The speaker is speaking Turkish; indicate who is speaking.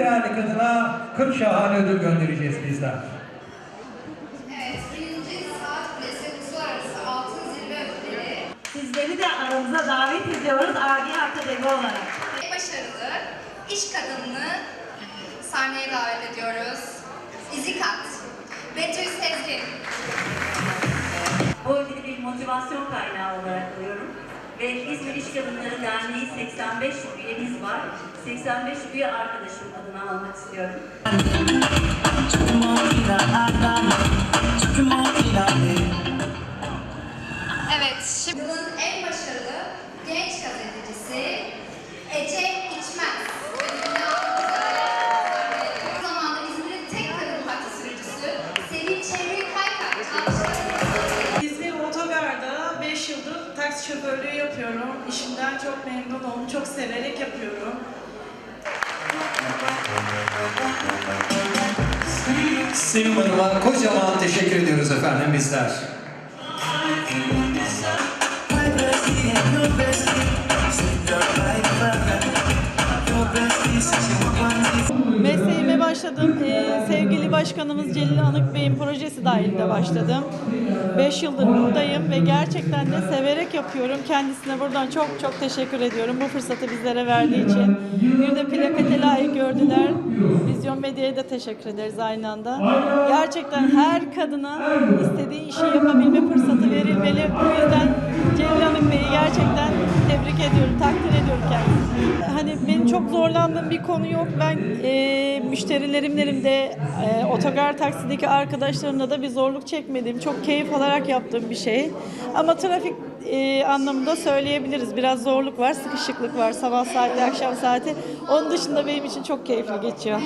Speaker 1: değerli kadına 40 şahane ödül göndereceğiz bizler.
Speaker 2: Evet, birinci saat kulesi uluslararası altın zirve ödülleri
Speaker 3: Sizleri de aramıza davet ediyoruz AGH Akademi olarak.
Speaker 2: başarılı iş kadınını sahneye davet ediyoruz. İzikat, Betül Sezgin.
Speaker 3: Bu ödülü bir motivasyon kaynağı olarak. Ve İzmir İş Kadınları Derneği 85 üyemiz var. 85 üye arkadaşım adına almak istiyorum.
Speaker 2: Evet, şimdi en taksi
Speaker 4: şoförlüğü yapıyorum. İşimden çok memnunum, çok severek yapıyorum.
Speaker 1: Sevim Hanım'a kocaman teşekkür ediyoruz efendim bizler.
Speaker 5: Mesleğime başladım. Ee, sevgili başkanımız Celil Anık Bey'in projesi dahilinde başladım. 5 yıldır buradayım ve gerçekten de severek yapıyorum. Kendisine buradan çok çok teşekkür ediyorum bu fırsatı bizlere verdiği için. Bir de plakete layık gördüler. Vizyon Medya'ya da teşekkür ederiz aynı anda. Gerçekten her kadına istediği işi yapabilme fırsatı verilmeli. Bu yüzden Celil Anık Bey'i gerçekten tebrik ediyorum, takdir ediyorum çok zorlandığım bir konu yok. Ben e, müşterilerimlerim de e, otogar taksideki arkadaşlarımla da bir zorluk çekmediğim, çok keyif alarak yaptığım bir şey. Ama trafik e, anlamında söyleyebiliriz. Biraz zorluk var, sıkışıklık var. Sabah saati, akşam saati. Onun dışında benim için çok keyifli geçiyor.